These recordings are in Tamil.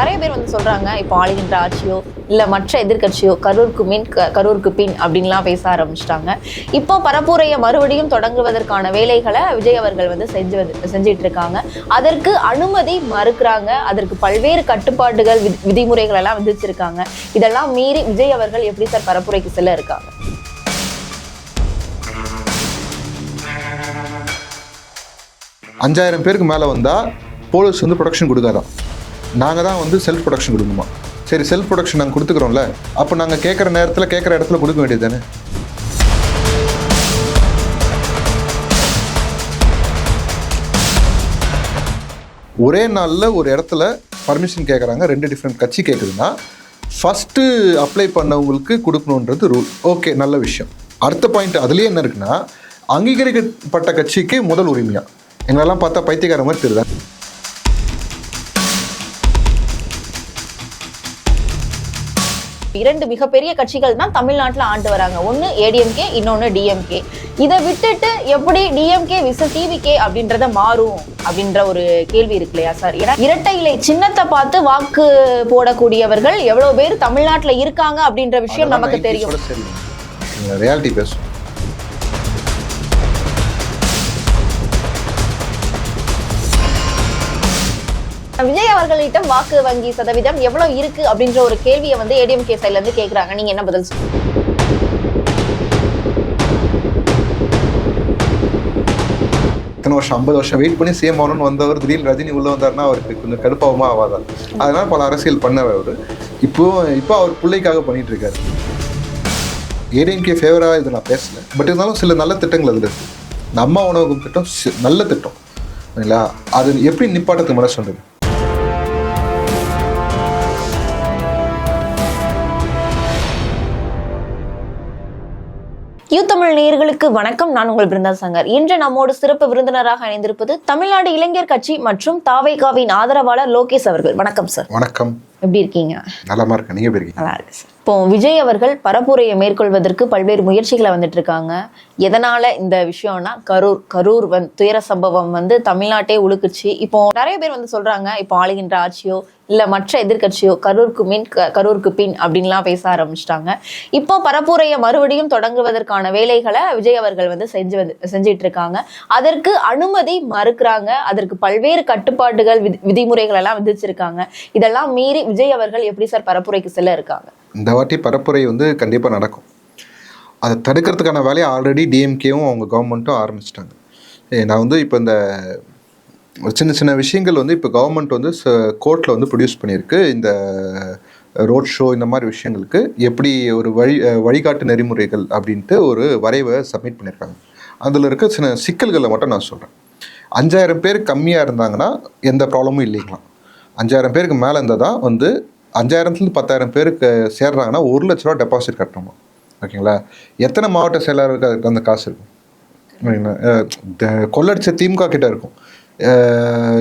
நிறைய பேர் வந்து சொல்றாங்க இப்போ ஆளுகின்ற ஆட்சியோ இல்ல மற்ற எதிர்க்கட்சியோ கரூருக்கு மின் க- கரூருக்கு பின் அப்படின்லாம் பேச ஆரம்பிச்சிட்டாங்க. இப்போ பரப்புரையை மறுபடியும் தொடங்குவதற்கான வேலைகளை விஜய் அவர்கள் வந்து செஞ்சு செஞ்சிட்டு இருக்காங்க அதற்கு அனுமதி மறுக்கிறாங்க. அதற்கு பல்வேறு கட்டுப்பாடுகள் விதிமுறைகள் எல்லாம் விதிச்சிருக்காங்க. இதெல்லாம் மீறி விஜய் அவர்கள் எப்படி சார் பரப்புரைக்கு செல்ல இருக்காங்க? அஞ்சாயிரம் பேருக்கு மேலே வந்தால் போலீஸ் வந்து ப்ரொடக்ஷன் கொடுக்காதான். நாங்கள் தான் வந்து செல்ஃப் ப்ரொடக்ஷன் கொடுக்கணுமா? சரி செல்ஃப் ப்ரொடக்ஷன் நாங்கள் கொடுத்துக்குறோம்ல. அப்போ நாங்கள் கேட்குற நேரத்தில் கேட்குற இடத்துல கொடுக்க வேண்டியது தானே ஒரே நாளில் ஒரு இடத்துல பர்மிஷன் கேட்குறாங்க ரெண்டு டிஃப்ரெண்ட் கட்சி கேட்குதுன்னா ஃபஸ்ட்டு அப்ளை பண்ணவங்களுக்கு கொடுக்கணுன்றது ரூல் ஓகே நல்ல விஷயம். அடுத்த பாயிண்ட் அதுலேயே என்ன இருக்குன்னா அங்கீகரிக்கப்பட்ட கட்சிக்கு முதல் உரிமையாக எங்களெல்லாம் பார்த்தா பைத்தியக்கார மாதிரி தெரியுதா? இரண்டு மிகப்பெரிய கட்சிகள் தான் தமிழ்நாட்டுல ஆண்டு வராங்க. ஒன்னு ஏடிஎம்கே இன்னொன்னு டிஎம்கே இதை விட்டுட்டு எப்படி டிஎம்கே விச டிவிகே அப்படின்றத மாறும் அப்படின்ற ஒரு கேள்வி இருக்கு இல்லையா சார்? ஏன்னா இரட்டை இலை சின்னத்தை பார்த்து வாக்கு போடக்கூடியவர்கள் எவ்வளவு பேர் தமிழ்நாட்டுல இருக்காங்க அப்படின்ற விஷயம் நமக்கு தெரியும். ரியாலிட்டி பேசும் விஜய் அவர்களிட்ட வாக்கு வங்கி சதவீதம் எவ்வளவு இருக்கு அப்படின்ற ஒரு கேள்வியை வந்து ஏடிஎம்கே சைட்ல இருந்து கேக்குறாங்க. நீங்க என்ன பதில் சொல்லுங்க இத்தனை வருஷம் ஐம்பது வருஷம் வெயிட் பண்ணி சிஎம் ஆகணும்னு வந்தவர் திடீர்னு ரஜினி உள்ள வந்தாருன்னா அவருக்கு கொஞ்சம் கடுப்பாகுமா ஆகாதா அதனால பல அரசியல் பண்ணவர் அவர். இப்போ இப்போ அவர் பிள்ளைக்காக பண்ணிட்டு இருக்காரு. ஏடிஎம்கே ஃபேவராக இது நான் பேசல. பட் இருந்தாலும் சில நல்ல திட்டங்கள் அதில் இருக்கு. நம்ம உணவகம் திட்டம் நல்ல திட்டம். சரிங்களா? அது எப்படி நிப்பாட்டத்துக்கு மனசு சொல்றது? யூ தமிழ் நேயர்களுக்கு வணக்கம். நான் உங்கள் பிருந்தா சங்கர். இன்று நம்மோடு சிறப்பு விருந்தினராக இணைந்திருப்பது தமிழ்நாடு இளைஞர் கட்சி மற்றும் தாவேகாவின் ஆதரவாளர் லோகேஷ் அவர்கள். வணக்கம் சார். வணக்கம். எப்படி இருக்கீங்க? நலமா இருக்கேன். நீங்க எப்படி நல்லா இருக்கு சார் இப்போ விஜய் அவர்கள் பரப்புரையை மேற்கொள்வதற்கு பல்வேறு முயற்சிகளை வந்துட்டு இருக்காங்க எதனால இந்த விஷயம்னா கரூர் கரூர் வந்து துயர சம்பவம் வந்து தமிழ்நாட்டே உழுக்குச்சு இப்போ நிறைய பேர் வந்து சொல்றாங்க இப்போ ஆளுகின்ற ஆட்சியோ இல்ல மற்ற எதிர்க்கட்சியோ கரூருக்கு மின் கரூருக்கு பின் அப்படின்லாம் பேச ஆரம்பிச்சிட்டாங்க. இப்போ பரப்புரையை மறுபடியும் தொடங்குவதற்கான வேலைகளை விஜய் அவர்கள் வந்து செஞ்சு வந்து செஞ்சிட்டு இருக்காங்க அதற்கு அனுமதி மறுக்கிறாங்க. அதற்கு பல்வேறு கட்டுப்பாடுகள் விதி- விதிமுறைகள் எல்லாம் விதிச்சிருக்காங்க. இதெல்லாம் மீறி விஜய் அவர்கள் எப்படி சார் பரப்புரைக்கு செல்ல இருக்காங்க? இந்த வாட்டி பரப்புரை வந்து கண்டிப்பாக நடக்கும். அதை தடுக்கிறதுக்கான வேலையை ஆல்ரெடி டிஎம்கேவும் அவங்க கவர்மெண்ட்டும் ஆரம்பிச்சிட்டாங்க. நான் வந்து இப்போ இந்த சின்ன சின்ன விஷயங்கள் வந்து இப்போ கவர்மெண்ட் வந்து கோர்ட்டில் வந்து ப்ரொடியூஸ் பண்ணியிருக்கு. இந்த ரோட் ஷோ இந்த மாதிரி விஷயங்களுக்கு எப்படி ஒரு வழி வழிகாட்டு நெறிமுறைகள் அப்படின்ட்டு ஒரு வரைவை சப்மிட் பண்ணியிருக்காங்க. அதில் இருக்க சில சிக்கல்களை மட்டும் நான் சொல்கிறேன் அஞ்சாயிரம் பேர் கம்மியாக இருந்தாங்கன்னா எந்த ப்ராப்ளமும் இல்லைங்களாம். அஞ்சாயிரம் பேருக்கு மேலே இருந்தால் தான் வந்து அஞ்சாயிரத்துலேருந்து பத்தாயிரம் பேருக்கு சேர்றாங்கன்னா ஒரு லட்ச ரூபா டெபாசிட் கட்டணுமா? ஓகேங்களா? எத்தனை மாவட்ட செயலாளருக்கு அதுக்கு அந்த காசு இருக்கும்? ஓகேங்களா? கொள்ளடிச்ச திமுக கிட்ட இருக்கும்.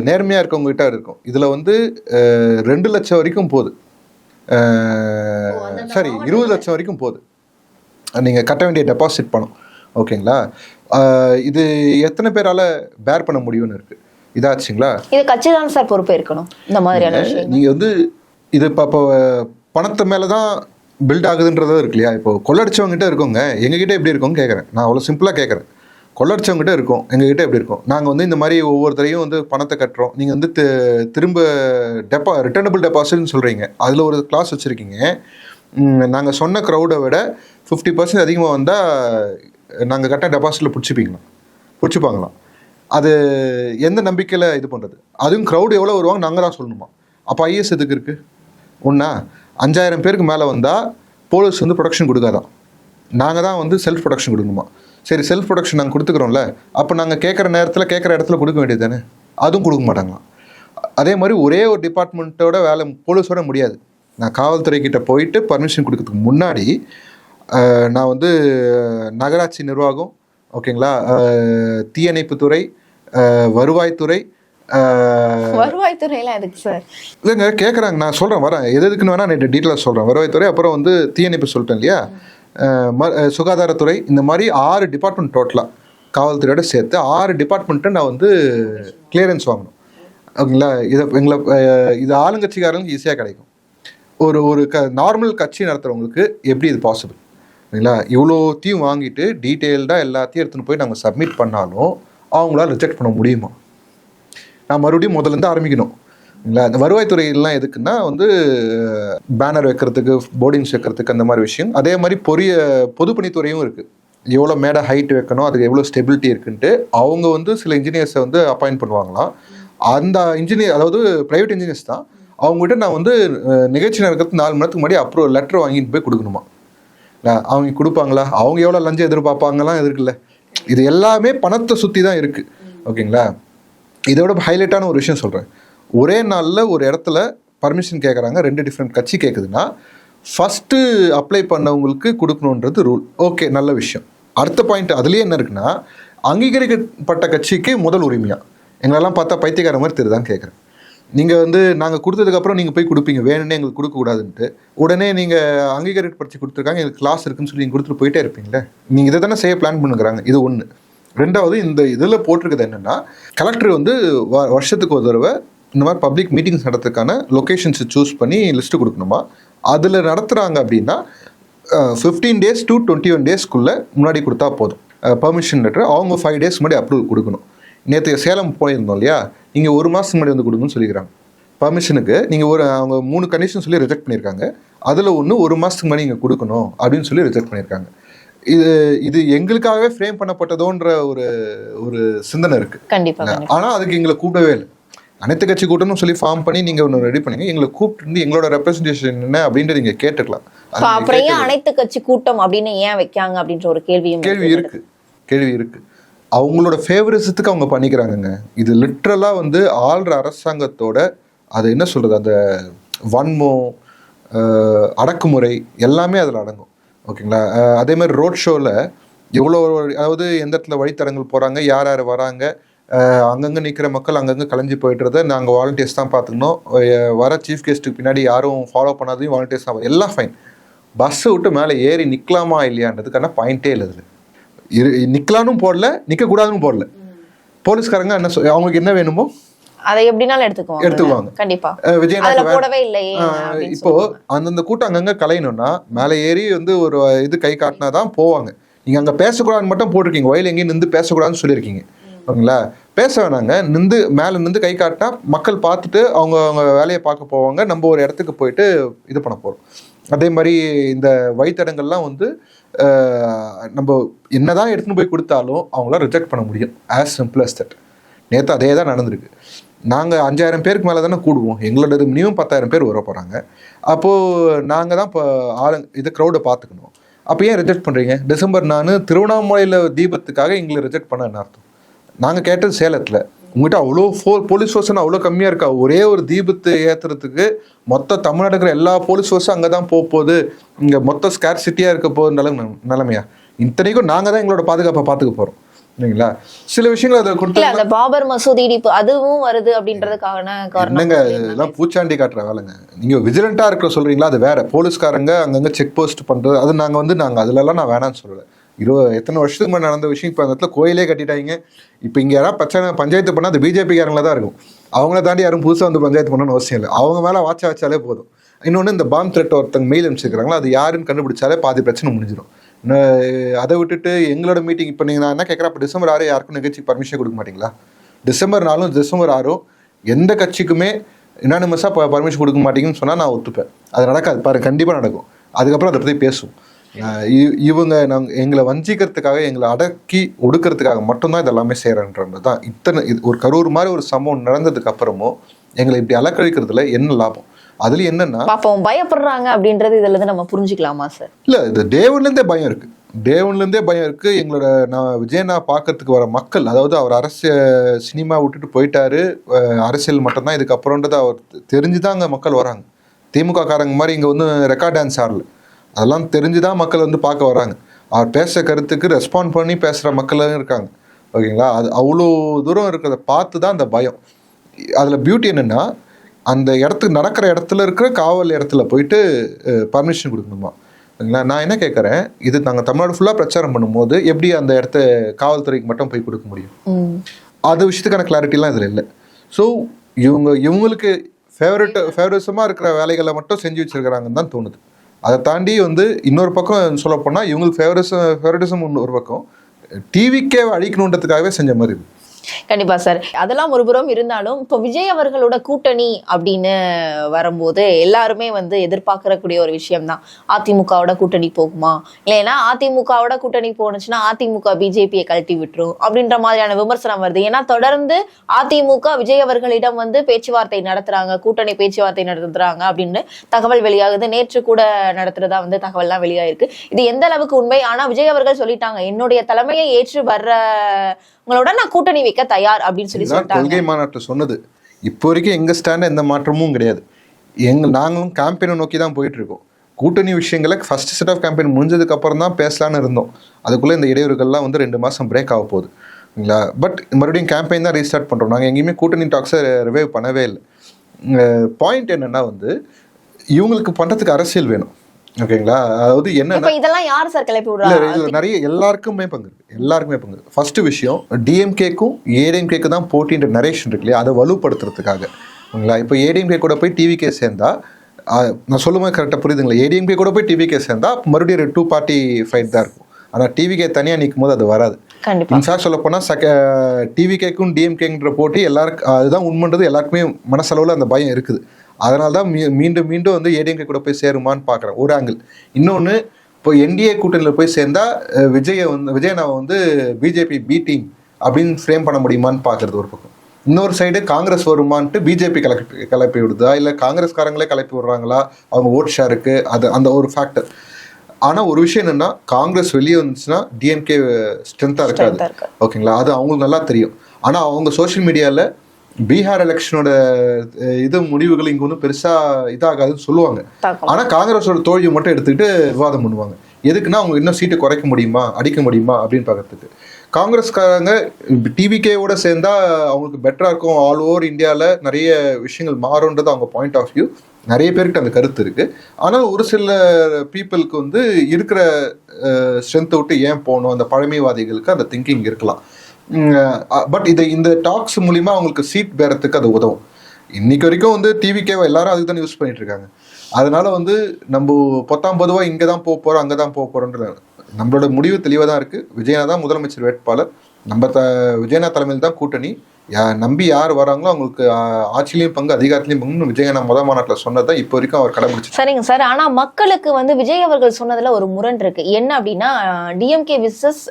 நேர்மையாக இருக்கவங்க கிட்ட இருக்கும். இதில் வந்து ரெண்டு லட்சம் வரைக்கும் போகுது. சரி இருபது லட்சம் வரைக்கும் போகுது. நீங்கள் கட்ட வேண்டிய டெபாசிட் பணம். ஓகேங்களா? இது எத்தனை பேரால் பேர் பண்ண முடியும்னு இருக்குது இதாச்சுங்களா? இது கட்சி தான் சார் பொறுப்பேற்கணும் இந்த மாதிரியான விஷயம் நீங்கள் வந்து இது இப்போ இப்போ பணத்து மேலே தான் பில்ட் ஆகுதுன்றதும் இருக்கு இல்லையா இப்போ கொள்ளடிச்சவங்ககிட்ட இருக்கோங்க. எங்ககிட்ட எப்படி இருக்கும்னு கேட்குறேன் நான் அவ்வளோ சிம்பிளாக கேட்குறேன் கொள்ளடிச்சவங்ககிட்ட இருக்கும். எங்ககிட்ட எப்படி இருக்கும்? நாங்கள் வந்து இந்த மாதிரி ஒவ்வொருத்தரையும் வந்து பணத்தை கட்டுறோம். நீங்கள் வந்து திரும்ப டெபா ரிட்டர்னபிள் டெபாசிட்னு சொல்கிறீங்க அதில் ஒரு கிளாஸ் வச்சுருக்கீங்க. நாங்கள் சொன்ன க்ரௌடை விட ஃபிஃப்டி பர்சன்ட் அதிகமாக வந்தால் நாங்கள் கட்ட டெபாசிட்டில் பிடிச்சிப்பீங்களா பிடிச்சிப்பாங்களாம். அது எந்த நம்பிக்கையில் இது பண்ணுறது அதுவும் க்ரௌடு எவ்வளோ வருவாங்க நாங்கள் தான் சொல்லணுமா? அப்போ ஐஎஸ் எதுக்கு இருக்குது ஒன்றா அஞ்சாயிரம் பேருக்கு மேலே வந்தால் போலீஸ் வந்து ப்ரொடக்ஷன் கொடுக்காதான். நாங்கள் தான் வந்து செல்ஃப் ப்ரொடக்ஷன் கொடுக்கணுமா? சரி செல்ஃப் ப்ரொடக்ஷன் நாங்கள் கொடுத்துக்குறோம்ல. அப்போ நாங்கள் கேட்குற நேரத்தில் கேட்குற இடத்துல கொடுக்க வேண்டியது தானே? அதுவும் கொடுக்க மாட்டாங்களாம். அதே மாதிரி ஒரே ஒரு டிபார்ட்மெண்ட்டோட வேலை போலீஸோட முடியாது. நான் காவல்துறை கிட்ட போயிட்டு பர்மிஷன் கொடுக்கறதுக்கு முன்னாடி நான் வந்து நகராட்சி நிர்வாகம் ஓகேங்களா? தீயணைப்புத்துறை வருவாய்த்துறை வருவாய்த்துறையெல்லாம் எதுக்கு சார் இல்லைங்க கேட்குறாங்க நான் சொல்கிறேன் வரேன். எது எதுக்குன்னு வேணால் நான் டீட்டெயிலாக சொல்கிறேன் வருவாய்த்துறை அப்புறம் வந்து தீயணைப்பு சொல்லிட்டேன் இல்லையா? சுகாதாரத்துறை இந்த மாதிரி ஆறு டிபார்ட்மெண்ட் டோட்டலாக காவல்துறையோட சேர்த்து ஆறு டிபார்ட்மெண்ட்டை நான் வந்து கிளியரன்ஸ் வாங்கணும். ஓகேங்களா? இதை எங்களை இது ஆளுங்கட்சிக்காரங்களுக்கு ஈஸியாக கிடைக்கும். ஒரு ஒரு க நார்மல் கட்சி நடத்துகிறவங்களுக்கு எப்படி இது பாசிபிள் சரிங்களா? இவ்வளோத்தையும் வாங்கிட்டு டீட்டெயில்டாக எல்லாத்தையும் எடுத்துன்னு போய் நாங்கள் சப்மிட் பண்ணாலும் அவங்களால ரிஜெக்ட் பண்ண முடியுமா? நான் மறுபடியும் முதல்ல இருந்து ஆரம்பிக்கணும். இல்லைங்களா இந்த வருவாய்த்துறையெல்லாம் எதுக்குன்னா வந்து பேனர் வைக்கிறதுக்கு போர்டிங்ஸ் வைக்கிறதுக்கு அந்த மாதிரி விஷயம். அதே மாதிரி பொரிய பொதுப்பணித்துறையும் இருக்குது எவ்வளோ மேடை ஹைட் வைக்கணும் அதுக்கு எவ்வளோ ஸ்டெபிலிட்டி இருக்குன்ட்டு அவங்க வந்து சில இன்ஜினியர்ஸை வந்து அப்பாயிண்ட் பண்ணுவாங்களாம். அந்த இன்ஜினியர் அதாவது ப்ரைவேட் இன்ஜினியர்ஸ் தான். அவங்ககிட்ட நான் வந்து நிகழ்ச்சி நடக்கிறதுக்கு நாலு மணி நேரத்துக்கு முன்னாடி அப்ரூவ் லெட்டர் வாங்கிட்டு போய் கொடுக்கணுமா? அவங்க கொடுப்பாங்களா? அவங்க எவ்வளோ லஞ்சம் எதிர்பார்ப்பாங்கலாம் இருக்குல்ல. இது எல்லாமே பணத்தை சுற்றி தான் இருக்குது ஓகேங்களா? இதோட ஹைலைட்டான ஒரு விஷயம் சொல்கிறேன் ஒரே நாளில் ஒரு இடத்துல பர்மிஷன் கேட்குறாங்க ரெண்டு டிஃப்ரெண்ட் கட்சி கேட்குதுன்னா ஃபஸ்ட்டு அப்ளை பண்ணவங்களுக்கு கொடுக்கணுன்றது ரூல் ஓகே நல்ல விஷயம். அடுத்த பாயிண்ட் அதுலேயே என்ன இருக்குன்னா அங்கீகரிக்கப்பட்ட கட்சிக்கு முதல் உரிமையாக எங்களெல்லாம் பார்த்தா பைத்தியக்கார மாதிரி தெரியுதான்னு கேட்குறேன் நீங்கள் வந்து நாங்கள் கொடுத்ததுக்கப்புறம் நீங்கள் போய் கொடுப்பீங்க. வேணும்னே எங்களுக்கு கொடுக்கக்கூடாதுன்ட்டு உடனே நீங்கள் அங்கீகரிப்படுத்தி கொடுத்துருக்காங்க எங்களுக்கு கிளாஸ் இருக்குன்னு சொல்லி நீங்கள் கொடுத்துட்டு போயிட்டே இருப்பீங்களே நீங்கள் இதை தானே செய்ய பிளான் பண்ணுங்கிறாங்க. இது ஒன்று ரெண்டாவது இந்த இதில் போட்டிருக்கிறது என்னென்னா கலெக்டர் வந்து வ- வருஷத்துக்கு ஒரு தடவை இந்த மாதிரி பப்ளிக் மீட்டிங்ஸ் நடத்துறதுக்கான லொக்கேஷன்ஸை சூஸ் பண்ணி லிஸ்ட்டு கொடுக்கணுமா? அதில் நடத்துகிறாங்க அப்படின்னா fifteen days to twenty one டேஸ்க்குள்ளே முன்னாடி கொடுத்தா போதும். பர்மிஷன் லெட்டர் அவங்க ஃபைவ் டேஸ் முன்னாடி அப்ரூவல் கொடுக்கணும். நேற்று சேலம் போயிருந்தோம் இல்லையா? நீங்கள் ஒரு மாதத்துக்கு முன்னாடி வந்து கொடுங்கன்னு சொல்லிக்கிறாங்க. பர்மிஷனுக்கு நீங்கள் ஒரு அவங்க மூணு கண்டிஷன் சொல்லி ரிஜெக்ட் பண்ணியிருக்காங்க. அதில் ஒன்று ஒரு மாதத்துக்கு முன்னாடி நீங்கள் கொடுக்கணும் அப்படின்னு சொல்லி ரிஜெக்ட் பண்ணியிருக்காங்க. இது இது எங்களுக்காகவே ஃப்ரேம் பண்ணப்பட்டதோன்ற ஒரு ஒரு சிந்தனை இருக்குது கண்டிப்பா கண்டிப்பா. ஆனால் அதுக்கு எங்களை கூப்பிடவே இல்லை. அனைத்து கட்சி கூட்டணும் சொல்லி ஃபார்ம் பண்ணி நீங்கள் ஒன்று ரெடி பண்ணீங்க. எங்களை கூப்பிட்டு எங்களோட ரெப்ரஸன்டேஷன் என்ன அப்படின்ட்டு நீங்கள் கேட்டுக்கலாம். நீங்க அப்புறம் ஏன். அனைத்து கட்சி கூட்டம் அப்படின்னு ஏன் வைக்காங்க அப்படின்ற ஒரு கேள்வியும் கேள்வி. இருக்கு. கேள்வி இருக்கு. அவங்களோட ஃபேவரிசத்துக்கு அவங்க பண்ணிக்கிறாங்கங்க. இது லிட்ரலாக வந்து ஆள்ற அரசாங்கத்தோட அது என்ன சொல்கிறது அந்த வன்மம் அடக்குமுறை எல்லாமே அதில் அடங்கும். ஓகேங்களா? அதே மாதிரி ரோட் ஷோவில் எவ்வளோ அதாவது எந்த இடத்துல வழித்தடங்கள் போகிறாங்க யார் யார் வராங்க அங்கங்கே நிற்கிற மக்கள் அங்கங்கே கலைஞ்சு போயிட்டுறத நாங்கள் வாலண்டியர்ஸ் தான் பார்த்துக்கணும். வர சீஃப் கெஸ்ட்டுக்கு பின்னாடி யாரும் ஃபாலோ பண்ணாதையும் வாலண்டியர்ஸ் தான் எல்லாம் ஃபைன் பஸ்ஸை விட்டு மேலே ஏறி நிற்கலாமா இல்லையான்றதுக்கான பாயிண்ட்டே இல்லை இரு நிற்கலானும் போடல நிற்கக்கூடாதுன்னு போடல. போலீஸ்காரங்க என்ன அவங்களுக்கு என்ன வேணுமோ அதை எப்படினாலும் எடுத்துக்குவாங்க. எடுத்துக்குவாங்க. கண்டிப்பா. அஹ் விஜய் அதுல நாக்கு வே- போடவே இல்லையே ஆஹ் அப்படின்னு இப்போ. அந்தந்த கூட்டம் அங்கங்க கலையணும்னா மேலே ஏறி வந்து ஒரு இது கை காட்டினா தான் போவாங்க. நீங்க அங்க பேசக்கூடாதுன்னு மட்டும் போட்டிருக்கீங்க. வயல் எங்கேயும் நின்று பேசக்கூடாதுன்னு சொல்லியிருக்கீங்க. ஓகேங்களா பேச வேணாங்க. நின்று மேலே நின்று கை காட்டினா மக்கள் பார்த்துட்டு அவங்க அவங்க வேலையை பார்க்க போவாங்க. நம்ம ஒரு இடத்துக்கு போயிட்டு இது பண்ண போறோம். அதே மாதிரி இந்த வழித்தடங்கள்லாம் வந்து நம்ம என்னதான் எடுத்துன்னு போய் கொடுத்தாலும் அவங்களாம் ரிஜெக்ட் பண்ண முடியும். ஆஸ் சிம்பிள் அஸ் தட் நேற்று அதே தான் நடந்திருக்கு. நாங்கள் அஞ்சாயிரம் பேருக்கு மேலே தானே கூடுவோம். எங்களோட மினிமம் பத்தாயிரம் பேர் வர போகிறாங்க அப்போது நாங்கள் தான் இப்போ ஆளு இதை க்ரௌடை பார்த்துக்கணும். அப்போ ஏன் ரிஜெக்ட் பண்ணுறீங்க டிசம்பர் நான் திருவண்ணாமலையில் தீபத்துக்காக எங்களை ரிஜெக்ட் பண்ண என்ன அர்த்தம்? நாங்கள் கேட்டது சேலத்தில். உங்ககிட்ட அவ்வளோ ஃபோ போலீஸ் ஃபோர்ஸ்னு அவ்வளோ கம்மியாக இருக்கா? ஒரே ஒரு தீபத்தை ஏற்றுறதுக்கு மொத்த தமிழ்நாடு இருக்கிற எல்லா போலீஸ் ஃபோர்ஸும் அங்கே தான் போக போகுது. இங்கே மொத்த ஸ்கேர் சிட்டியாக இருக்க போகுது நிலைமை நிலைமையா? இத்தனைக்கும் நாங்கள் தான் எங்களோட பாதுகாப்பை பார்த்துக்க போகிறோம் இல்லைங்களா? சில விஷயங்கள் அதை கொடுத்து அந்த பாபர் மசூதி இடிப்பு அதுவும் வருது அப்படின்றதுக்கான காரணம் என்னங்க இதெல்லாம் பூச்சாண்டி காட்டுற வேலைங்க நீங்க விஜிலண்டா இருக்க சொல்றீங்களா? அது வேற. போலீஸ்காரங்க அங்கங்க செக் போஸ்ட் பண்றது அது நாங்க வந்து நாங்க அதுலலாம் நான் வேணாம்னு சொல்லல. இருபது எத்தனை வருஷத்துக்கு முன்னாடி நடந்த விஷயம்? இப்போ அந்த இடத்துல கோயிலே கட்டிட்டாங்க. இப்போ இங்கே யாராவது பிரச்சனை பஞ்சாயத்து பண்ணால் அது பிஜேபிக்காரங்கள தான் இருக்கும். அவங்கள தாண்டி யாரும் புதுசாக வந்து பஞ்சாயத்து பண்ணணும்னு அவசியம் இல்லை. அவங்க மேலே வாட்சா வச்சாலே போதும். இன்னொன்று இந்த பாம் த்ரெட் ஒருத்தங்க மெயில் அனுப்பிச்சிருக்காங்களா அது யாருன்னு கண்டுபிடிச்சாலே பாதி பிரச்சனை முடிஞ்சிடும் அதை விட்டுட்டு எங்களோட மீட்டிங் இப்போ நீங்கள் நான் என்ன கேட்குறேன் அப்போ டிசம்பர் ஆறு யாருக்கும் நிகழ்ச்சி பர்மிஷன் கொடுக்க மாட்டீங்களா? டிசம்பர் நாலும் டிசம்பர் ஆறும் எந்த கட்சிக்குமே இனானிமஸாக பர்மிஷன் கொடுக்க மாட்டீங்கன்னு சொன்னால் நான் ஒத்துப்பேன். அது நடக்காது. பாரு கண்டிப்பாக நடக்கும். அதுக்கப்புறம் அதை பற்றி பேசும் இவங்க நாங்கள் எங்களை வஞ்சிக்கிறதுக்காக எங்களை அடக்கி ஒடுக்கிறதுக்காக மட்டும்தான் இதெல்லாமே செய்கிறன்றது தான். இத்தனை இது ஒரு கரூர் மாதிரி ஒரு சம்பவம் நடந்ததுக்கு அப்புறமும் எங்களை இப்படி அலக்கழிக்கிறதுல என்ன லாபம்? அதுல என்னன்னா பாப்போம் பயப்படுறாங்க அப்படின்றது இதுல இருந்து நம்ம புரிஞ்சுக்கலாமா சார்? இல்ல இது டேவன்லேருந்தே பயம் இருக்கு. டேவன்லேருந்தே பயம் இருக்கு. எங்களோட நான் விஜயனா பார்க்கறதுக்கு வர மக்கள் அதாவது அவர் அரசியல் சினிமா விட்டுட்டு போயிட்டாரு. அரசியல் மட்டும்தான். இதுக்கப்புறம்ன்றது அவர் தெரிஞ்சுதான் அங்கே மக்கள் வராங்க. திமுக காரங்க மாதிரி இங்கே வந்து ரெக்கார்ட் டான்ஸ் ஆடல. அதெல்லாம் தெரிஞ்சுதான் மக்கள் வந்து பார்க்க வராங்க. அவர் பேசுகிற கருத்துக்கு ரெஸ்பாண்ட் பண்ணி பேசுகிற மக்களும் இருக்காங்க. ஓகேங்களா? அது அவ்வளோ தூரம் இருக்கிறத பார்த்து தான் அந்த பயம். அதில் பியூட்டி என்னென்னா அந்த இடத்துக்கு நடக்கிற இடத்துல இருக்கிற காவல் இடத்துல போயிட்டு பர்மிஷன் கொடுக்கணுமா? சரிங்களா நான் என்ன கேட்குறேன் இது நாங்கள் தமிழ்நாடு ஃபுல்லாக பிரச்சாரம் பண்ணும்போது எப்படி அந்த இடத்த காவல்துறைக்கு மட்டும் போய் கொடுக்க முடியும். அது விஷயத்துக்கான கிளாரிட்டிலாம் இதில் இல்லை. ஸோ இவங்க இவங்களுக்கு ஃபேவரட் ஃபேவரிசமாக இருக்கிற வேலைகளை மட்டும் செஞ்சு வச்சிருக்கிறாங்கன்னு தான் தோணுது. அதை தாண்டி வந்து இன்னொரு பக்கம் சொல்லப்போனால் இவங்களுக்கு ஃபேவரிசம் ஃபேவரட்டிசம் ஒரு பக்கம். டிவிக்கே அழிக்கணுன்றதுக்காகவே செஞ்ச மாதிரி இருக்கு. கண்டிப்பா சார் அதெல்லாம் ஒரு புறம் இருந்தாலும் இப்போ விஜய் அவர்களோட கூட்டணி அப்படின்னு வரும்போது எல்லாருமே வந்து எதிர்பார்க்கக்கூடிய ஒரு விஷயம்தான். அதிமுகவோட கூட்டணி போகுமா? இல்லைன்னா அதிமுகவோட கூட்டணி போனுச்சுன்னா அதிமுக பிஜேபியை கழட்டி விட்டுரும் அப்படின்ற மாதிரியான விமர்சனம் வருது. ஏன்னா தொடர்ந்து அதிமுக விஜய் அவர்களிடம் வந்து பேச்சுவார்த்தை நடத்துறாங்க கூட்டணி பேச்சுவார்த்தை நடத்துறாங்க அப்படின்னு தகவல் வெளியாகுது. நேற்று கூட நடத்துறதா வந்து தகவல்லாம் வெளியாயிருக்கு. இது எந்த அளவுக்கு உண்மை? ஆனா விஜய் அவர்கள் சொல்லிட்டாங்க என்னுடைய தலைமையை ஏற்று வர்ற உங்களோட நான் கூட்டணி வைக்க தயார் அப்படின்னு சொல்லி சொல்லிட்டாங்க. கொள்கை மாநாட்டில் சொன்னது. இப்போ வரைக்கும் எங்கள் ஸ்டாண்ட் எந்த மாற்றமும் கிடையாது. எங்க நாங்களும் கேம்பெயினை நோக்கி தான் போயிட்டு இருக்கோம் கூட்டணி விஷயங்களை ஃபர்ஸ்ட் செட் ஆஃப் கேம்பெயின் முடிஞ்சதுக்கு அப்புறம் தான் பேசலான்னு இருந்தோம். அதுக்குள்ளே இந்த இடையூறுகள்லாம் வந்து ரெண்டு மாதம் பிரேக் ஆக போகுது. இல்லைங்களா? பட் மறுபடியும் கேம்பெயின் தான் ரீஸ்டார்ட் பண்ணுறோம் நாங்கள் எங்கேயுமே கூட்டணி டாக்ஸை ரிவைவ் பண்ணவே இல்லை. பாயிண்ட் என்னன்னா வந்து இவங்களுக்கு பண்ணுறதுக்கு அரசியல் வேணும். ஓகேங்களா? அதாவது என்ன இதெல்லாம் யார் சார் கிளப்பி விடுறாங்க நிறைய எல்லாருக்குமே பங்கு எல்லாருக்குமே பங்கு. ஃபர்ஸ்ட் விஷயம் டிஎம்கேக்கும் ஏடிஎம்கேக்கு தான் போட்டின்ற நரேஷன் இருக்கு இல்லையா? அதை வலுப்படுத்துறதுக்காக. ஓகேங்களா? இப்போ ஏடிஎம்கே கூட போய் டிவிகே சேர்ந்தா நான் சொல்லும்போது கரெக்டாக புரியுதுங்களா? ஏடிஎம்கே கூட போய் டிவிகே சேர்ந்தா மறுபடியும் ஒரு டூ பார்ட்டி ஃபைட் தான் இருக்கும். ஆனால் டிவிகே தனியாக நிற்கும் போது அது வராது. கண்டிப்பா. இன்ஃபேக்ட் சொல்ல போனால் சக டிவிகேக்கும் டிஎம்கேங்கிற போட்டி எல்லாருக்கும் அதுதான் உண்மைன்றது எல்லாருக்குமே மனசளவில் அந்த பயம் இருக்குது. அதனால தான் மீ மீண்டும் மீண்டும் வந்து ஏடிஎம்கே கூட போய் சேருமான்னு பார்க்குறேன் ஒரு ஆங்கிள் இன்னொன்று இப்போ என்டிஏ கூட்டணியில் போய் சேர்ந்தா விஜயை வந்து விஜயனாவை வந்து பிஜேபி பி டீம் அப்படின்னு ஃப்ரேம் பண்ண முடியுமான்னு பார்க்குறது ஒரு பக்கம். இன்னொரு சைடு காங்கிரஸ் வருமான்ட்டு பிஜேபி கிளப்பி கிளப்பி விடுதா? இல்லை காங்கிரஸ்காரங்களே கிளப்பி விடுறாங்களா? அவங்க ஓட் ஷேருக்கு அது அந்த ஒரு ஃபேக்டர் ஆனால் ஒரு விஷயம் என்னன்னா காங்கிரஸ் வெளியே வந்துச்சுன்னா டிஎம்கே ஸ்ட்ரென்த்தாக இருக்காது. ஓகேங்களா? அது அவங்களுக்கு நல்லா தெரியும். ஆனால் அவங்க சோஷியல் மீடியாவில் பீகார் எலெக்ஷனோட இது முடிவுகள் இங்கே ஒன்றும் பெருசாக இதாகாதுன்னு சொல்லுவாங்க. ஆனால் காங்கிரஸோட தோல்வியை மட்டும் எடுத்துக்கிட்டு விவாதம் பண்ணுவாங்க. எதுக்குன்னா அவங்க இன்னும் சீட்டு குறைக்க முடியுமா அடிக்க முடியுமா அப்படின்னு பார்க்கறதுக்கு. காங்கிரஸ்காரங்க டிவிகேவோட சேர்ந்தா அவங்களுக்கு பெட்டராக இருக்கும். ஆல் ஓவர் இந்தியாவில் நிறைய விஷயங்கள் மாறுன்றது அவங்க பாயிண்ட் ஆஃப் வியூ நிறைய பேருக்கு அந்த கருத்து இருக்கு. ஆனால் ஒரு சில பீப்புளுக்கு வந்து இருக்கிற ஸ்ட்ரென்த்தை விட்டு ஏன் போகணும்? அந்த பழமைவாதிகளுக்கு அந்த திங்கிங் இருக்கலாம். பட் இதை இந்த டாக்ஸ் மூலிமா அவங்களுக்கு சீட் பேரத்துக்கு அது உதவும். இன்னைக்கு வரைக்கும் வந்து டிவிகேவை எல்லாரும் அதுக்கு தான் யூஸ் பண்ணிட்டு இருக்காங்க. அதனால வந்து நம்ம பொத்தாம் பொதுவாக இங்கே தான் போக போகிறோம் அங்கே தான் போக போகிறோன்ற நம்மளோட முடிவு தெளிவாக தான் இருக்குது விஜயனா தான் முதலமைச்சர் வேட்பாளர். நம்ம த விஜயனா தலைமையில் தான் கூட்டணி. யா நம்பி யார் வராங்களோ அவங்களுக்கு ஆட்சியிலையும் பங்கு அதிகாரத்திலையும் பங்கு விஜயனா முத மாநாட்டில் சொன்னதை இப்போ வரைக்கும் அவர் கடைபிடிச்சு சரிங்க சார். ஆனா மக்களுக்கு வந்து விஜய் அவர்கள் சொன்னதுல ஒரு முரண் இருக்கு. என்ன அப்படின்னா டிஎம்கே விசஸ்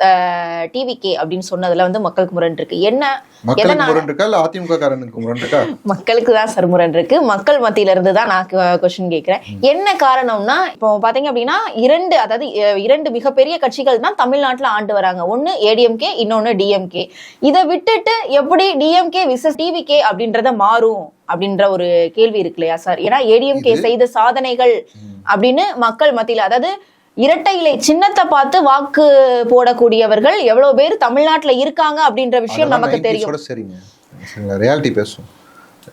டிவிகே அப்படின்னு சொன்னதுல வந்து மக்களுக்கு முரண் இருக்கு. என்ன மக்களுக்கு முரண் இருக்கா? இல்லை அதிமுக காரனுக்கு முரண் இருக்கா? மக்களுக்கு தான் சார் முரண் இருக்கு. மக்கள் மத்தியில இருந்து தான் நான் கொஸ்டின் கேட்கிறேன். என்ன காரணம்னா இப்போ பாத்தீங்க அப்படின்னா இரண்டு அதாவது இரண்டு மிகப்பெரிய கட்சிகள் தான் தமிழ்நாட்டுல ஆண்டு வராங்க. ஒன்னு ஏடிஎம்கே இன்னொன்னு டிஎம்கே இதை விட்டுட்டு எப்படி டிஎம்கே விசஸ் டிவிகே அப்படின்றத மாறும் அப்படின்ற ஒரு கேள்வி இருக்கு இல்லையா சார்? ஏன்னா ஏடிஎம்கே செய்த சாதனைகள் அப்படின்னு மக்கள் மத்தியில அதாவது இரட்டை இலை சின்னத்தை பார்த்து வாக்கு போடக்கூடியவர்கள் எவ்வளவு பேர் தமிழ்நாட்டுல இருக்காங்க அப்படின்ற விஷயம் நமக்கு 90s தெரியும். சரிங்க. ரியாலிட்டி பேசும்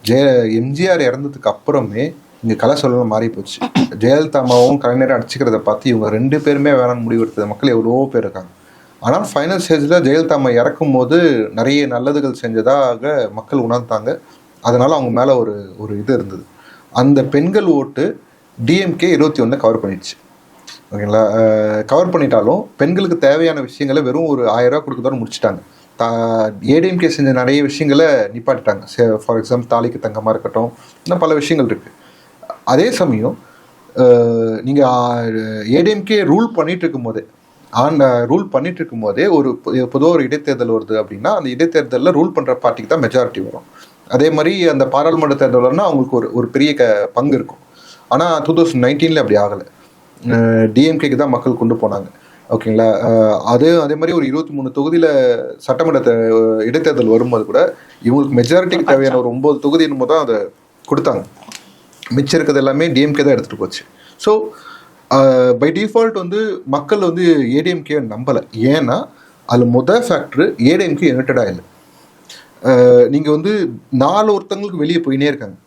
ஜெய எம்ஜிஆர் இறந்ததுக்கு அப்புறமே இங்க கலை சொல்லலாம் மாறி போச்சு. ஜெயலலிதா அம்மாவும் கலைஞரும் அடிச்சுக்கிறத பார்த்து இவங்க ரெண்டு பேருமே வேணாம்னு முடிவெடுத்தது மக்கள் எவ்வளவோ பேர் இருக்காங்க. ஆனால் ஃபைனல் ஸ்டேஜில் ஜெயலலிதா அம்மா இறக்கும் போது நிறைய நல்லதுகள் செஞ்சதாக மக்கள் உணர்ந்தாங்க. அதனால் அவங்க மேலே ஒரு ஒரு இது இருந்தது. அந்த பெண்கள் ஓட்டு டிஎம்கே இருபத்தி ஒன்று கவர் பண்ணிடுச்சு. ஓகேங்களா கவர் பண்ணிட்டாலும் பெண்களுக்கு தேவையான விஷயங்களை வெறும் ஒரு ஆயிரம் ரூபாய் கொடுக்கறதோட முடிச்சுட்டாங்க. தா ஏடிஎம்கே செஞ்ச நிறைய விஷயங்களை நிப்பாட்டிட்டாங்க. ஃபார் எக்ஸாம்பிள் தாலிக்கு தங்கமாக இருக்கட்டும் இன்னும் பல விஷயங்கள் இருக்குது அதே சமயம் நீங்கள் ஏடிஎம்கே ரூல் பண்ணிட்டு இருக்கும்போதே ஆன் ரூல் பண்ணிட்டு இருக்கும்போதே ஒரு பொதுவாக ஒரு இடைத்தேர்தல் வருது அப்படின்னா அந்த இடைத்தேர்தலில் ரூல் பண்ணுற பார்ட்டிக்கு தான் மெஜாரிட்டி வரும். அதே மாதிரி அந்த பாராளுமன்ற தேர்தல்னா அவங்களுக்கு ஒரு ஒரு பெரிய க பங்கு இருக்கும். ஆனால் டூ தௌசண்ட் நைன்டீனில் அப்படி ஆகலை. டிஎம்கேக்கு தான் மக்கள் கொண்டு போனாங்க. ஓகேங்களா? அது அதே மாதிரி ஒரு இருபத்தி மூணு தொகுதியில் சட்டமன்ற இடைத்தேர்தல் வரும்போது கூட இவங்களுக்கு மெஜாரிட்டிக்கு தேவையான ஒரு ஒம்பது தொகுதி என்னமோ தான் அதை கொடுத்தாங்க. மிச்சம் இருக்கிறது எல்லாமே டிஎம்கே தான் எடுத்துகிட்டு போச்சு. ஸோ பை டிஃபால்ட் வந்து மக்கள் வந்து ஏடிஎம்கே நம்பலை. ஏன்னா அதில் முதல் ஃபேக்ட்ரு ஏடிஎம்கே யுனைடடாக இல்லை. நீங்கள் வந்து நாலு ஒருத்தங்களுக்கு வெளியே போயினே இருக்காங்க.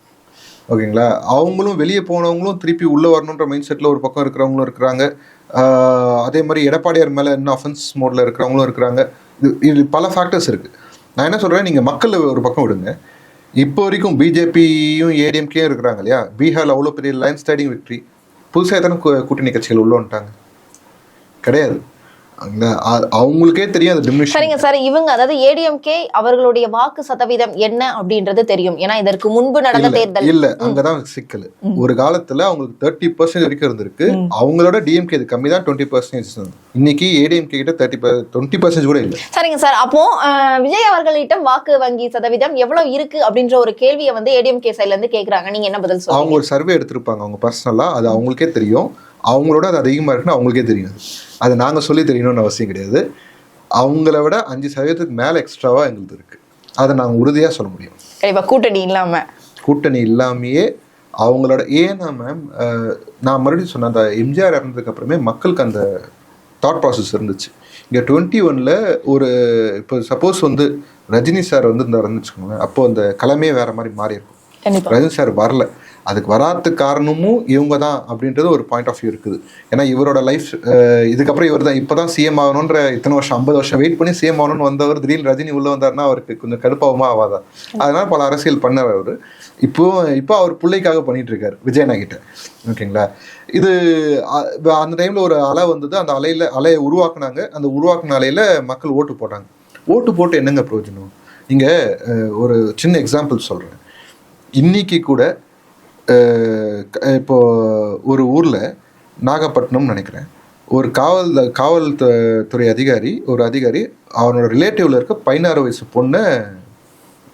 ஓகேங்களா? அவங்களும் வெளியே போனவங்களும் திருப்பி உள்ளே வரணுன்ற மைண்ட் செட்டில் ஒரு பக்கம் இருக்கிறவங்களும் இருக்கிறாங்க. அதே மாதிரி எடப்பாடியார் மேலே இன்னும் அஃபென்ஸ் மோடில் இருக்கிறவங்களும் இருக்கிறாங்க. இது இது பல ஃபேக்டர்ஸ் இருக்குது நான் என்ன சொல்கிறேன் நீங்கள் மக்களை ஒரு பக்கம் விடுங்க. இப்போ வரைக்கும் பிஜேபியும் ஏடிஎம்கேயும் இருக்கிறாங்க இல்லையா? பீகாரில் அவ்வளோ பெரிய லைன் ஸ்டைடிங் விக்ட்ரி புதுசாக எத்தனை கூட்டணி கட்சிகள் உள்ள வந்துட்டாங்க? கிடையாது. அவங்களுக்கே தெரியும் அது டிமினிஷ் சரிங்க சார். இவங்க அதாவது ஏடிஎம்கே அவர்களுடைய வாக்கு சதவீதம் என்ன அப்படின்றது தெரியும். ஏன்னா இதற்கு முன்பு நடந்த தேர்தல். இல்ல. அங்கதான் சிக்கல். ஒரு காலத்துல அவங்களுக்கு தேர்ட்டி பர்சன்ட் வரைக்கும் இருந்திருக்கு. அவங்களோட டிஎம்கே இது கம்மி தான் டுவெண்ட்டி பர்சன்டேஜ் இன்னைக்கு ஏடிஎம்கே கிட்ட தேர்ட்டி டுவெண்ட்டி பர்சன்ட் கூட இல்ல. சரிங்க சார். அப்போ விஜய் அவர்களிடம் வாக்கு வங்கி சதவீதம் எவ்வளவு இருக்கு அப்படின்ற ஒரு கேள்வியை வந்து ஏடிஎம்கே சைட்ல இருந்து கேக்குறாங்க. நீங்க என்ன பதில் அவங்க ஒரு சர்வே எடுத்திருப்பாங்க அவங்க பர்சனலா அது அவங்களுக்கே தெரியும். அவங்களோட அது அதிகமா இருக்குன்னு அவங்களுக்கே தெரியும். அது. அது நாங்க சொல்லி தெரியணும்னு அவசியம் கிடையாது. அவங்கள விட அஞ்சு சதவீதத்துக்கு மேல எக்ஸ்ட்ராவா எங்களுக்கு இருக்கு. அதை நாங்க உறுதியா சொல்ல முடியும். கூட்டணி இல்லாம. கூட்டணி இல்லாமையே அவங்களோட ஏன்னா மேம் நான் மறுபடியும் சொன்னேன் அந்த எம்ஜிஆர் இறந்ததுக்கு அப்புறமே மக்களுக்கு அந்த தாட் ப்ராசஸ் இருந்துச்சு. இங்கே டுவெண்ட்டி ஒனில் ஒரு இப்போ சப்போஸ் வந்து ரஜினி சார் வந்து இந்த வச்சுக்கோங்களேன் அப்போ அந்த கலமே வேற மாதிரி மாறி இருக்கும் ரஜினி சார் வரல. அதுக்கு வராததுக்கு காரணமும் இவங்க தான் அப்படின்றது ஒரு பாயிண்ட் ஆஃப் வியூ இருக்குது. ஏன்னா இவரோட லைஃப் இதுக்கப்புறம் இவர் தான் இப்போ தான் சிஎம் ஆகணுன்ற இத்தனை வருஷம் ஐம்பது வருஷம் வெயிட் பண்ணி சிஎம் ஆகணும்னு வந்தவர் திடீர்னு ரஜினி உள்ள வந்தாருன்னா அவருக்கு கொஞ்சம் கடுப்பாகுமா ஆகாதா? அதனால பல அரசியல் பண்ணவர் அவர். இப்போ இப்போ அவர் பிள்ளைக்காக பண்ணிட்டு இருக்காரு விஜயனா கிட்ட ஓகேங்களா? இது அந்த டைம்ல ஒரு அலை வந்தது அந்த அலையில அலையை உருவாக்குனாங்க. அந்த உருவாக்குன அலையில மக்கள் ஓட்டு போட்டாங்க. ஓட்டு போட்டு என்னங்க பிரயோஜனம்? நீங்க அஹ், ஒரு சின்ன எக்ஸாம்பிள் சொல்றேன். இன்னைக்கு கூட இப்போ ஒரு ஊர்ல நாகப்பட்டினம் நினைக்கிறேன். ஒரு காவல் காவல் துறை அதிகாரி ஒரு அதிகாரி அவனோட ரிலேட்டிவ்ல இருக்க பதினாறு வயசு பொண்ணை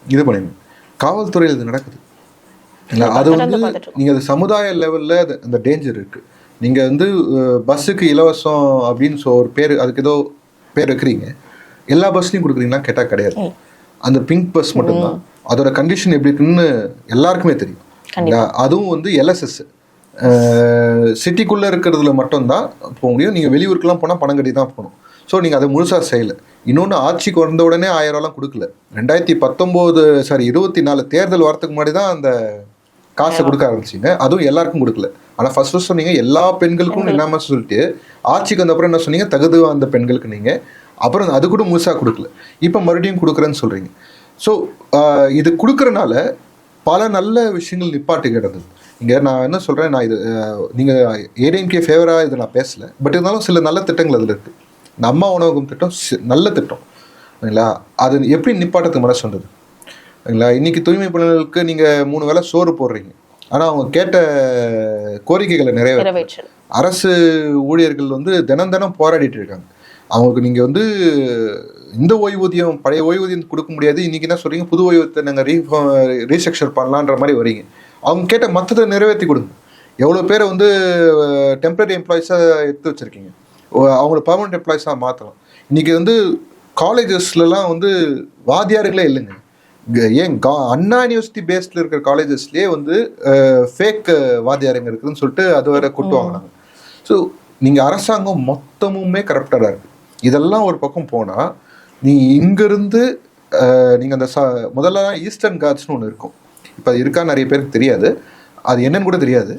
இது பண்ணிருங்க காவல்துறையில் இது நடக்குது. அது வந்து பார்த்துட்டு இருக்கோம். நீங்க அது சமுதாய லெவல்ல அது- அந்த டேஞ்சர் இருக்கு. நீங்க வந்து பஸ்ஸுக்கு இலவசம் அப்படின்னு சொ ஒரு பேர் அதுக்கு ஏதோ பேர் வைக்கிறீங்க. எல்லா பஸ்லையும் கொடுக்குறீங்களா கேட்டா கிடையாது. அந்த பிங்க் பஸ் மட்டும்தான். அதோட கண்டிஷன் எப்படி இருக்குன்னு எல்லாருக்குமே தெரியும். அதுவும் வந்து எல்எஸ்எஸ் சிட்டிக்குள்ள இருக்கிறதுல மட்டும்தான் போக முடியும். நீங்க வெளியூருக்குலாம் போனா பணம் கட்டி தான் போகணும். ஸோ நீங்க அதை முழுசா செய்யல. இன்னொன்று ஆட்சிக்கு வந்த உடனே ஆயிரம் ரூபாய்லாம் கொடுக்கல. ரெண்டாயிரத்தி பத்தொம்போது சாரி இருபத்தி நாலு தேர்தல் வரதுக்கு முன்னாடி தான் அந்த காசை கொடுக்க ஆரம்பிச்சீங்க. அதுவும் எல்லாருக்கும் கொடுக்கல. ஆனா ஃபர்ஸ்ட் ஃபர்ஸ்ட் சொன்னீங்க எல்லா பெண்களுக்கும் இல்லாம சொல்லிட்டு ஆட்சிக்கு வந்த அப்புறம் என்ன சொன்னீங்க தகுதி அந்த பெண்களுக்கு நீங்க. அப்புறம் அது கூட முழுசா கொடுக்கல. இப்போ மறுபடியும் கொடுக்குறேன்னு சொல்றீங்க. ஸோ இது கொடுக்கறனால பல நல்ல விஷயங்கள் நிப்பாட்டு கிடந்தது. இங்க நான் என்ன சொல்றேன் நான் இது அஹ், நீங்க ஏடிஎம்கே ஃபேவரா இது நான் பேசல. பட் இருந்தாலும் சில நல்ல திட்டங்கள் அதுல இருக்கு. இந்த அம்மா உணவகம் திட்டம் சி- நல்ல திட்டம். சரிங்களா? அது எப்படி நிப்பாட்டத்துக்கு மனசு வந்தது சரிங்களா? இன்னைக்கு தூய்மை பணிகளுக்கு நீங்க மூணு வேளை சோறு போடுறீங்க. ஆனா அவங்க கேட்ட கோரிக்கைகளை நிறைவேற்ற. அரசு ஊழியர்கள் வந்து தினம் தினம் போராடிட்டு இருக்காங்க. அவங்களுக்கு நீங்க வந்து இந்த ஓய்வூதியம் பழைய ஓய்வூதியம் கொடுக்க முடியாது. இன்னைக்கு என்ன சொல்றீங்க? புது ஓய்வூதியத்தை நாங்கள் ரீ ரீஸ்ட்ரக்சர் பண்ணலான்ற மாதிரி வரீங்க அவங்க கேட்ட மற்றதை நிறைவேற்றி கொடுங்க. எவ்வளோ பேரை வந்து டெம்பரரி எம்ப்ளாயிஸாக எடுத்து வச்சிருக்கீங்க. அவங்கள பர்மனெண்ட் எம்ப்ளாயிஸாக மாற்றலாம் இன்னைக்கு வந்து காலேஜஸ்லலாம் வந்து வாத்தியார்களே இல்லைங்க. ஏன் கா அண்ணா யூனிவர்சிட்டி பேஸ்டில் இருக்கிற காலேஜஸ்லேயே வந்து ஃபேக் வாத்தியாருங்க இருக்குதுன்னு சொல்லிட்டு அது வேற கொட்டு வாங்கினாங்க ஸோ நீங்கள் அரசாங்கம் மொத்தமுமே கரப்டடாக இருக்கு. இதெல்லாம் ஒரு பக்கம் போனால் நீ இங்கிருந்து நீங்கள் அந்த ச முதல்ல ஈஸ்டர்ன் காட்ஸ்னு ஒன்று இருக்கும். இப்போ அது இருக்கா நிறைய பேருக்கு தெரியாது. அது என்னன்னு கூட தெரியாது.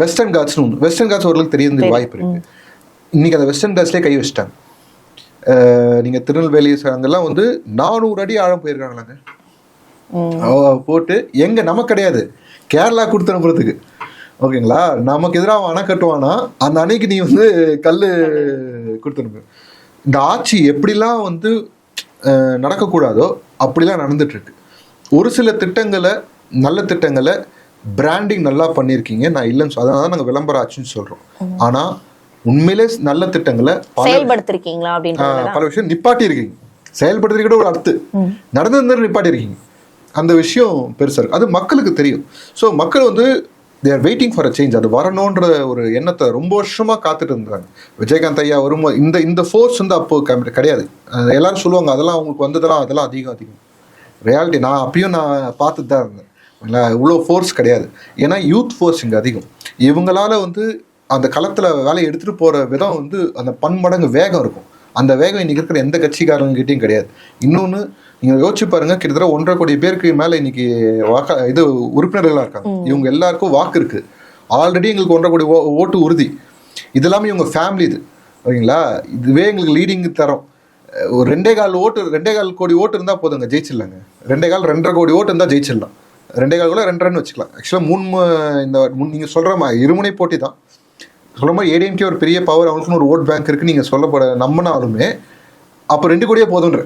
வெஸ்டர்ன் காட்ஸ்னு ஒன்று வெஸ்டர்ன் காட்ஸ் ஓரளவுக்கு தெரியறதுக்கு வாய்ப்பு இருக்கு. இன்னைக்கு அந்த வெஸ்டர்ன் காட்ஸ்லேயே கை வச்சிட்டாங்க. அஹ், நீங்க திருநெல்வேலி அங்கெல்லாம் வந்து நானூறு அடி ஆழம் போயிருக்காங்களாங்க. போட்டு எங்க நமக்கு கிடையாது. கேரளா கொடுத்து அனுப்புறதுக்கு. ஓகேங்களா? நமக்கு எதிராக அவன் அணை கட்டுவானா? அந்த அணைக்கு நீ வந்து கல் கொடுத்துருப்ப இந்த ஆட்சி எப்படிலாம் வந்து நடக்கக்கூடாதோ அப்படிலாம் நடந்துட்டு இருக்கு ஒரு சில திட்டங்களை நல்ல திட்டங்களை பிராண்டிங் நல்லா பண்ணியிருக்கீங்க. நான் இல்லைன்னு சொல்ல அதனால நாங்கள் விளம்பர ஆட்சின்னு சொல்றோம். ஆனா உண்மையிலே நல்ல திட்டங்களை செயல்படுத்திருக்கீங்களா அப்படின்றது ஆஹ் பல விஷயம் நிப்பாட்டி இருக்கீங்க செயல்படுத்துறது கூட ஒரு அடுத்து நடந்து நிப்பாட்டி இருக்கீங்க அந்த விஷயம் பெருசா இருக்கு. அது மக்களுக்கு தெரியும். ஸோ மக்கள் வந்து they're waiting for a change அது வரணுன்ற ஒரு எண்ணத்தை ரொம்ப வருஷமாக காத்துட்டு இருந்தாங்க விஜயகாந்த் ஐயா வரும்போது இந்த இந்த ஃபோர்ஸ் வந்து அப்போ கிடையாது. எல்லாரும் சொல்லுவாங்க அதெல்லாம் அவங்களுக்கு வந்ததெல்லாம் அதெல்லாம் அதிகம் அதிகம். ரியாலிட்டி நான் அப்பயும் நான் பார்த்துட்டு தான் இருந்தேன். இல்லை இவ்வளோ ஃபோர்ஸ் கிடையாது. ஏன்னா யூத் ஃபோர்ஸ் இங்கே அதிகம். இவங்களால வந்து அந்த களத்தில் வேலையை எடுத்துகிட்டு போகிற விதம் வந்து அந்த பன்மடங்கு வேகம் இருக்கும். அந்த வேகம் இன்றைக்கி இருக்கிற எந்த கட்சிக்காரங்ககிட்டயும் கிடையாது. இன்னொன்று நீங்கள் யோசிச்சு பாருங்க கிட்டத்தட்ட ஒன்றரை கோடி பேருக்கு மேலே இன்னைக்கு வாக்கா இது உறுப்பினர்களாக இருக்காங்க. இவங்க எல்லாருக்கும் வாக்கு இருக்கு. ஆல்ரெடி எங்களுக்கு ஒன்றரை கோடி ஓட்டு உறுதி. இது எல்லாமே இவங்க ஃபேமிலி இது. ஓகேங்களா? இதுவே எங்களுக்கு லீடிங் தரோம். ஒரு ரெண்டே கால் ஓட்டு ரெண்டே கால் கோடி ஓட்டு இருந்தால் போதுங்க ஜெயிச்சிடலாங்க. ரெண்டே கால் ரெண்டரை கோடி ஓட்டு இருந்தால் ஜெயிச்சிடலாம். ரெண்டே கால் கூட ரெண்டரைன்னு வச்சுக்கலாம். ஆக்சுவலாக மூணு மு- இந்த முன் நீங்கள் சொல்கிற மாதிரி இருமுனை போட்டி தான். சொல்கிற மாதிரி ஏடிஎம்கே ஒரு பெரிய பவர் அவங்களுக்குன்னு ஒரு ஓட் பேங்க் இருக்குன்னு நீங்கள் சொல்லப்பட நம்பினாலுமே அப்போ ரெண்டு கோடியே போதுன்ற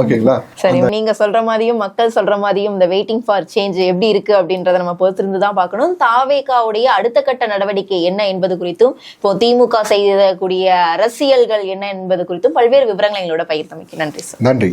ஓகேங்களா? சரி நீங்க சொல்ற மாதிரியும் மக்கள் சொல்ற மாதிரியும் இந்த வெயிட்டிங் ஃபார் சேஞ்ச் எப்படி இருக்கு அப்படின்றத நம்ம பொறுத்திருந்து தான் பார்க்கணும். தாவேகாவுடைய அடுத்த கட்ட நடவடிக்கை என்ன என்பது குறித்தும் இப்போ திமுக செய்யக்கூடிய அரசியல்கள் என்ன என்பது குறித்தும் பல்வேறு விவரங்களை எங்களோட பகிர்ந்தமைக்கு நன்றி சார். நன்றி.